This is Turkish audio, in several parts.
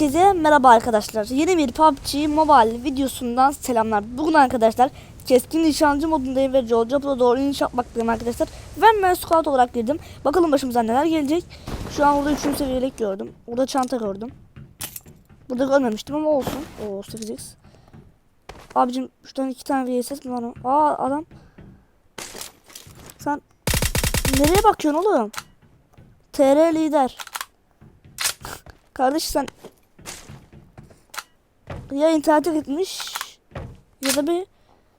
Herkese merhaba arkadaşlar. Yeni bir PUBG Mobile videosundan selamlar. Bugün arkadaşlar keskin nişancı modundayım ve Joel Job'la doğru iniş yapmaktayım arkadaşlar. Ve ben squad olarak girdim. Bakalım başımıza neler gelecek. Şu an burada 3. seviyelik gördüm. Burada çanta gördüm. Burada görmemiştim ama olsun. Oo 8x. Abicim şuradan iki tane VSS mi var? Aa adam. Sen nereye bakıyorsun oğlum? TR lider. Kardeş sen ya internete gitmiş ya da bir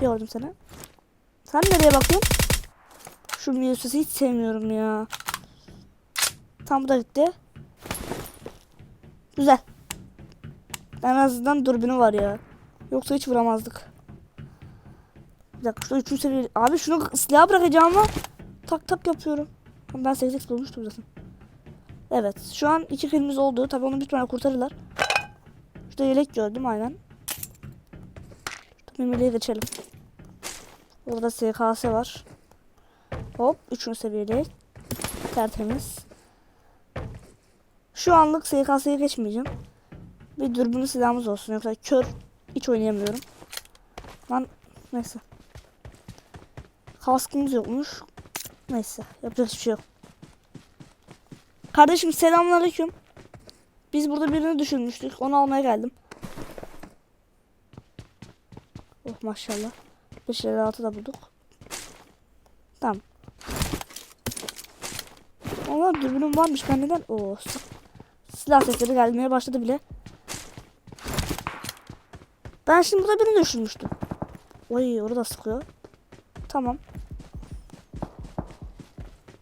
gördüm seni. Sen nereye bakıyorsun? Şu Mius'u hiç sevmiyorum ya. Tam bu da gitti. Güzel. En azından dürbünü var ya. Yoksa hiç vuramazdık. Bir dakika şurada üçüncü seviye. Abi şunu silah bırakacağım ama tak tak yapıyorum. Ben 8x bulmuştum zaten. Evet. Şu an iki kilimiz oldu. Tabii onu bir tane kurtarırlar. Şurada yelek gördüm aynen. Şurada memeliğe geçelim. Orada SKS var. Hop. Üçüncü seviyede. Tertemiz. Şu anlık SKS'ye geçmeyeceğim. Bir dürbünlü silahımız olsun. Yoksa kör hiç oynayamıyorum. Lan neyse. Kaskımız yokmuş. Neyse. Yapacak hiçbir şey yok. Kardeşim selamünaleyküm. Biz burada birini düşürmüştük. Onu almaya geldim. Oh maşallah. 5 altı da bulduk. Tamam. Ama dürbünüm varmış ben neden? Oo. Silah sesleri gelmeye başladı bile. Ben şimdi burada birini düşürmüştüm. Oy orada sıkıyor. Tamam.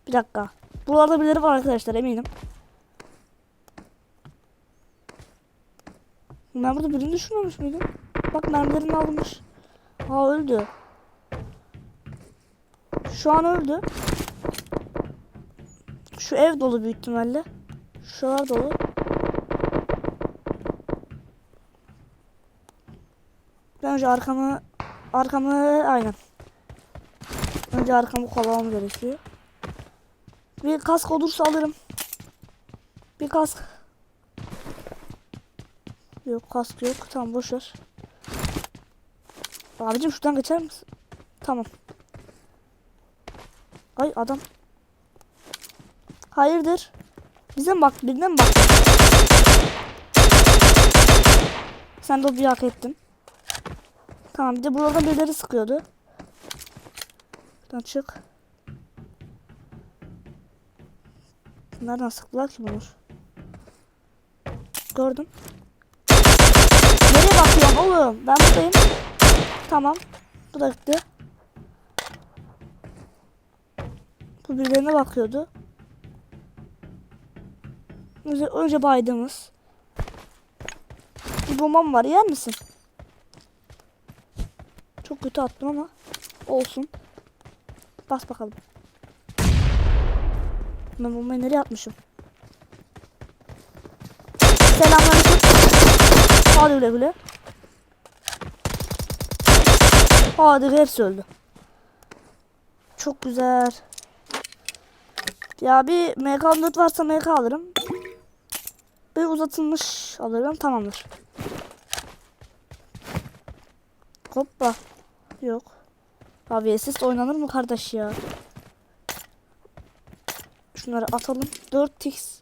Bir dakika. Buralarda birileri var arkadaşlar eminim. Ben burada birini düşürmemiş miydim? Bak mermilerini almış. Aa öldü. Şu an öldü. Şu ev dolu büyük ihtimalle. Şuralar dolu. Ben önce arkamı arkamı aynen. Önce arkamı kolamam gerekiyor. Bir kask olursa alırım. Bir kask. Yok kask yok. Tamam boş ver. Abicim şuradan geçer misin? Tamam. Ay adam. Hayırdır? Bize bak? Birine mi bak? Sen de o bir hak ettin. Tamam bir de burada birileri sıkıyordu. Şuradan çık. Nereden sıktılar ki bunu? Gördüm. Bakıyorsun oğlum? Ben buradayım. Tamam. Bu da. Bu birilerine bakıyordu. Önce, önce baydığımız. Bir bombam var yer misin? Çok kötü attım ama olsun. Bas bakalım. Ben bombayı nereye atmışım? Selamünaleyküm. Hadi güle güle. Hadi hepsi öldü. Çok güzel. Ya bir MK4 varsa MK alırım. Bir uzatılmış alırım tamamdır. Hoppa. Yok. Abi assist oynanır mı kardeş ya? Şunları atalım. 4x.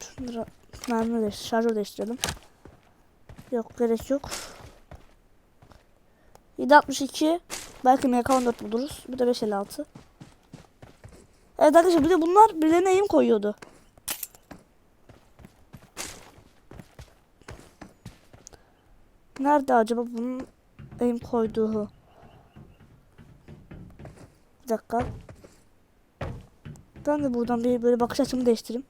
Şunları mermi değiş, şarjör değiştirelim. Yok gerek yok. 762. Belki MK14 buluruz. Bir de 556. Evet arkadaşlar bir de bunlar birilerine eğim koyuyordu. Nerede acaba bunun eğim koyduğu? Bir dakika. Ben de buradan bir böyle bakış açımı değiştireyim.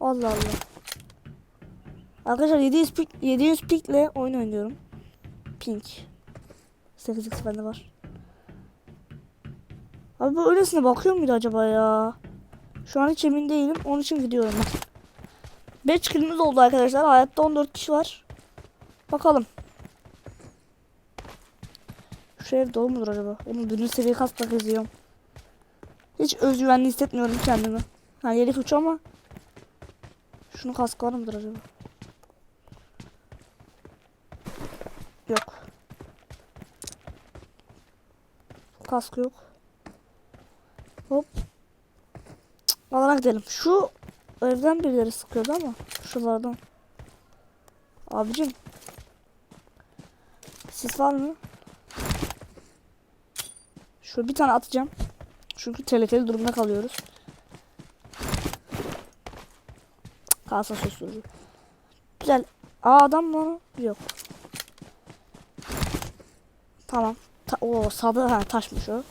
Allah Allah. Arkadaşlar 700 pik 700 pikle oyun oynuyorum. Pink. 8x bende var. Abi bu öylesine bakıyor muydu acaba ya? Şu an hiç emin değilim. Onun için gidiyorum ben. 5 kilimiz oldu arkadaşlar. Hayatta 14 kişi var. Bakalım. Şu ev dolu mudur acaba? Onun birinci seviye kasla geziyorum. Hiç özgüvenli hissetmiyorum kendimi. Ha yelek uç ama. Şunu kask var mıdır acaba? Yok. Kask yok. Hop. Alana gidelim. Şu evden birileri sıkıyordu ama. Şuralardan. Abicim. Sis var mı? Şöyle bir tane atacağım. Çünkü tehlikeli durumda kalıyoruz. Kalsın susturucu. Güzel. Aa adam mı? Yok. Tamam. Ta o sadı ha taşmış o.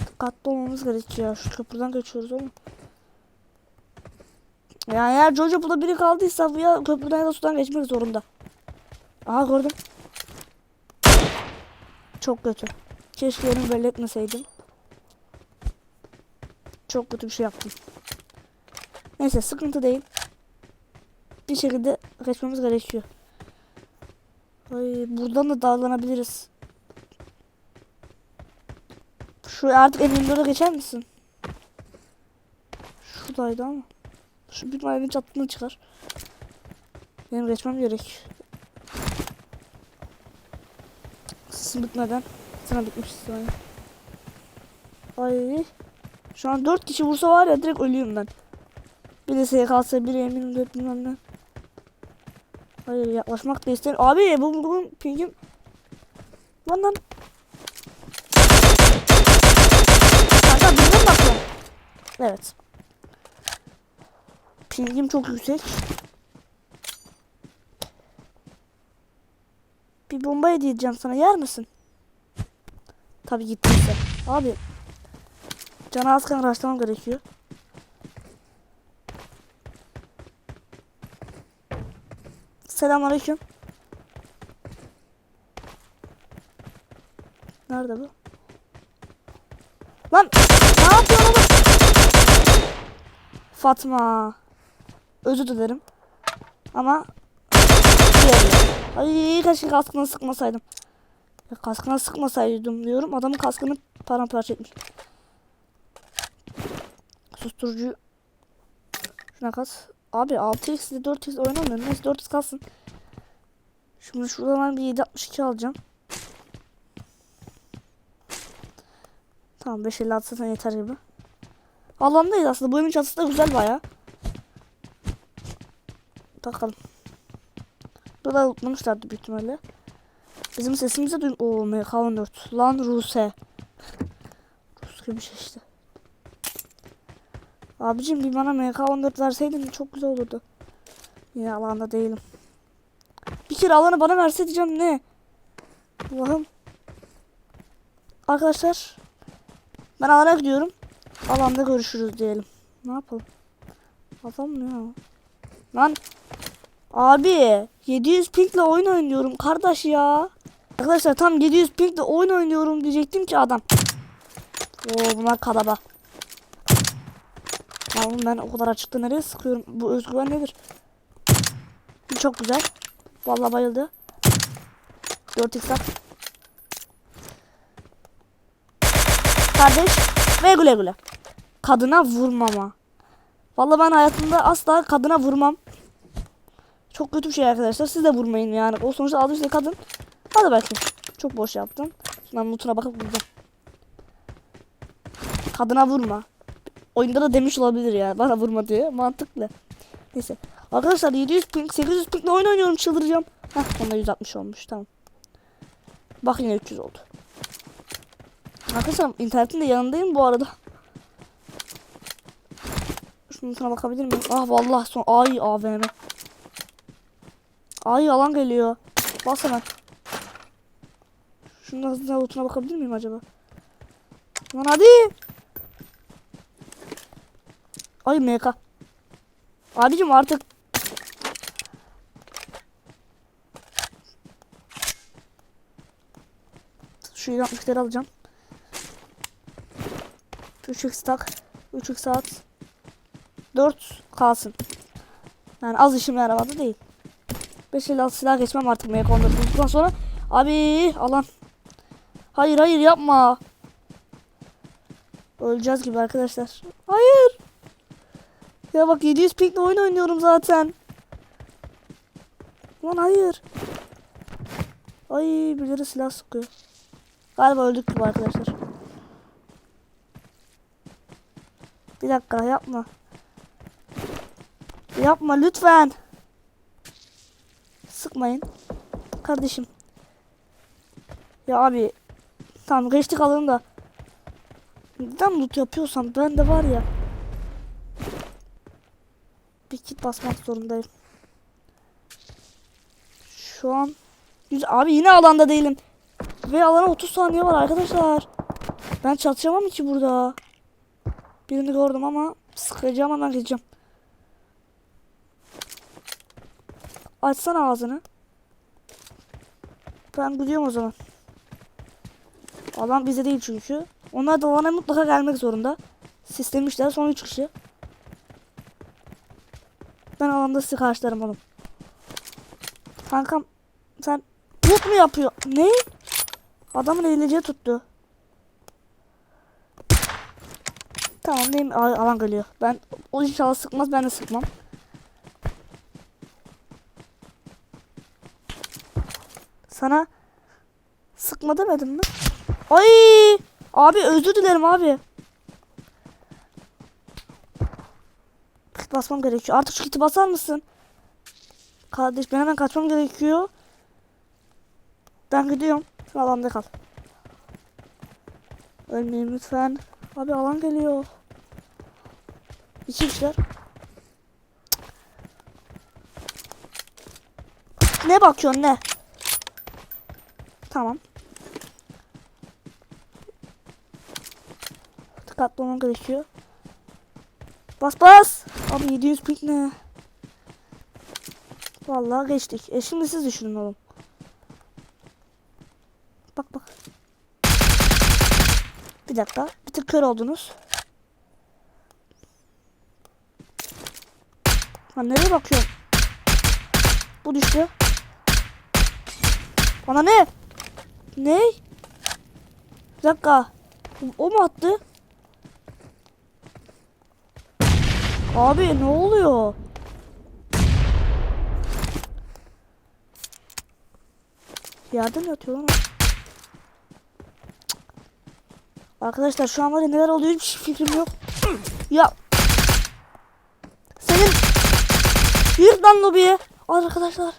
Dikkatli olmamız gerekiyor. Şu köprüden geçiyoruz ama. Yani eğer Jojo burada biri kaldıysa bu ya köprüden ya da sudan geçmek zorunda. Aha gördüm. Çok kötü. Keşke yerimi belli. Çok kötü bir şey yaptım. Neyse sıkıntı değil. Bir şekilde kaçmamız gerekiyor. Ay, buradan da dağlanabiliriz. Şu artık M24'e geçer misin? Şuradaydı ama. Şu bir evin çatısına çıkar. Benim geçmem gerek. Sesim bitmeden. Sana bitmiş sana. Ay. Şu an 4 kişi vursa var ya direkt ölüyüm ben. Bir de SKS, biri eminim dört bilmem ne. Hayır yaklaşmak da ister. Abi bu bugün pingim. Lan lan. Kanka birine mi bakıyorsun? Evet. Pingim çok yüksek. Bir bomba hediye edeceğim sana. Yer misin? Tabii gittiyse. Abi. Canı az kan gerekiyor. Selamünaleyküm. Nerede bu? Lan ne yapıyorsun oğlum? Fatma. Özür dilerim. Ama. Ay keşke kaskına sıkmasaydım. Kaskına sıkmasaydım diyorum. Adamın kaskını paramparça etmiş. Susturucu Şuna kas. Abi 6x ile 4x oynamıyorum. Neyse 4x kalsın. Şimdi şuradan bir 762 alacağım. Tamam 556 zaten yeter gibi. Alandayız aslında. Bu evin çatısı da güzel baya. Bakalım. Burada unutmamışlardı büyük ihtimalle. Bizim sesimizi duyun. Oo MK14. Lan Ruse. Rus gibi bir şey işte. Abicim bir bana MK14 verseydin çok güzel olurdu. Yine alanda değilim. Bir kere alanı bana verse diyeceğim ne? Allah'ım. Arkadaşlar. Ben alana gidiyorum. Alanda görüşürüz diyelim. Ne yapalım? Adam mı ya? Lan. Abi. 700 pingle oyun oynuyorum kardeş ya. Arkadaşlar tam 700 pingle oyun oynuyorum diyecektim ki adam. Oo bunlar kalaba. Oğlum ben o kadar açıkta nereye sıkıyorum? Bu özgüven nedir? Çok güzel. Vallahi bayıldı. 4x at. Kardeş ve güle güle. Kadına vurmama. Vallahi ben hayatımda asla kadına vurmam. Çok kötü bir şey arkadaşlar. Siz de vurmayın yani. O sonuçta aldığı şey kadın. Hadi bakayım. Çok boş yaptım. Şundan notuna bakıp vuracağım. Kadına vurma. Oyunda da demiş olabilir yani. Bana vurma diye. Mantıklı. Neyse. Arkadaşlar 700 ping 800 pingle oyun oynuyorum çıldıracağım. Heh onda 160 olmuş tamam. Bak yine 300 oldu. Arkadaşlar internetin de yanındayım bu arada. Şunun sana bakabilir miyim? Ah vallahi son ay AVM. Ay yalan geliyor. Bas hemen. Şunun hızlı lootuna bakabilir miyim acaba? Lan hadi. Ay MK. Abicim artık Şu 160'ları alacağım. 3x stack. 3x saat. 4 kalsın. Yani az işimle arabada değil. 5 56 silah geçmem artık MK14 bulduktan sonra. Abi alan. Hayır hayır yapma. Öleceğiz gibi arkadaşlar. Hayır. Ya bak 700 pikle oyun oynuyorum zaten. Lan hayır. Ay birileri silah sıkıyor. Galiba öldük gibi arkadaşlar. Bir dakika yapma. Yapma lütfen. Sıkmayın. Kardeşim. Ya abi. Tamam geçtik alalım da. Neden loot yapıyorsam ben de var ya. Bir kit basmak zorundayım. Şu an Güzel. Abi yine alanda değilim. Ve alana 30 saniye var arkadaşlar. Ben çatışamam ki burada. Birini gördüm ama sıkacağım hemen gideceğim. Açsana ağzını. Ben gidiyorum o zaman. Alan bize değil çünkü. Onlar da alana mutlaka gelmek zorunda. Sistemişler son 3 kişi. Ben alanda sizi karşılarım oğlum. Kankam sen Loot mu yapıyor? Ne? Adamın eğlence tuttu. Tamam neyim Al- alan geliyor. Ben o inşallah sıkmaz ben de sıkmam. Sana sıkma demedim mi? Ay! Abi özür dilerim abi. Kit basmam gerekiyor. Artık şu kiti basar mısın? Kardeş ben hemen kaçmam gerekiyor. Ben gidiyorum. Sen alanda kal. Ölmeyin lütfen. Abi alan geliyor. İki kişiler. Ne bakıyorsun ne? Tamam. Dikkatli olman gerekiyor. Bas bas. Abi 700 pik ne? Vallahi geçtik. E şimdi siz düşünün oğlum. Bak bak. Bir dakika. Bir tık kör oldunuz. Ha nereye bakıyorum? Bu düştü. Bana ne? Ne? Bir dakika. O mu attı? Abi ne oluyor? Yerde mi yatıyor lan? Arkadaşlar şu an var ya neler oluyor hiç fikrim yok. Ya. Senin. Yürü lan lobiye. Arkadaşlar.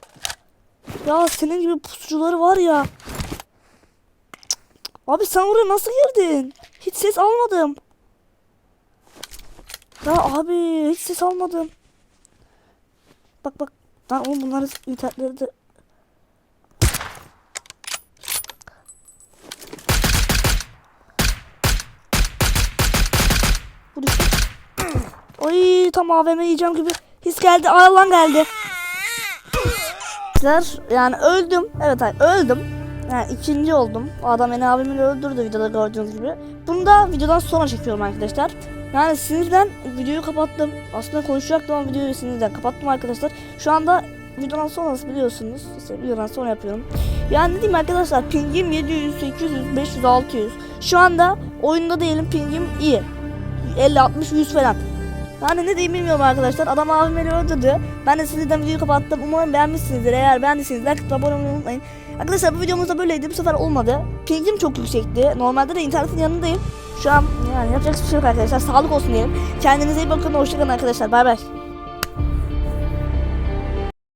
Ya senin gibi pusucuları var ya. Abi sen oraya nasıl girdin? Hiç ses almadım. Ya abi hiç ses almadım. Bak bak. Lan oğlum bunların internetleri de Bu düştü. Oy tam AVM yiyeceğim gibi his geldi. Ağlan geldi. Arkadaşlar, Yani öldüm. Evet hayır öldüm. Yani ikinci oldum. Adam beni abimle öldürdü videoda gördüğünüz gibi. Bunu da videodan sonra çekiyorum arkadaşlar. Yani sinirden videoyu kapattım. Aslında konuşacaktım ama videoyu sinirden kapattım arkadaşlar. Şu anda videodan sonrası biliyorsunuz. İşte videodan sonra yapıyorum. Yani ne diyeyim arkadaşlar pingim 700, 800, 500, 600. Şu anda oyunda değilim pingim iyi. 50, 60, 100 falan. Yani ne diyeyim bilmiyorum arkadaşlar. Adam abim beni öldürdü. Ben de sizden videoyu kapattım. Umarım beğenmişsinizdir. Eğer beğendiyseniz like abone olmayı unutmayın. Arkadaşlar bu videomuz da böyleydi. Bu sefer olmadı. Pingim çok yüksekti. Normalde de internetin yanındayım. Şu an yani yapacak bir şey yok arkadaşlar. Sağlık olsun diyelim. Kendinize iyi bakın. Hoşçakalın arkadaşlar. Bay bay.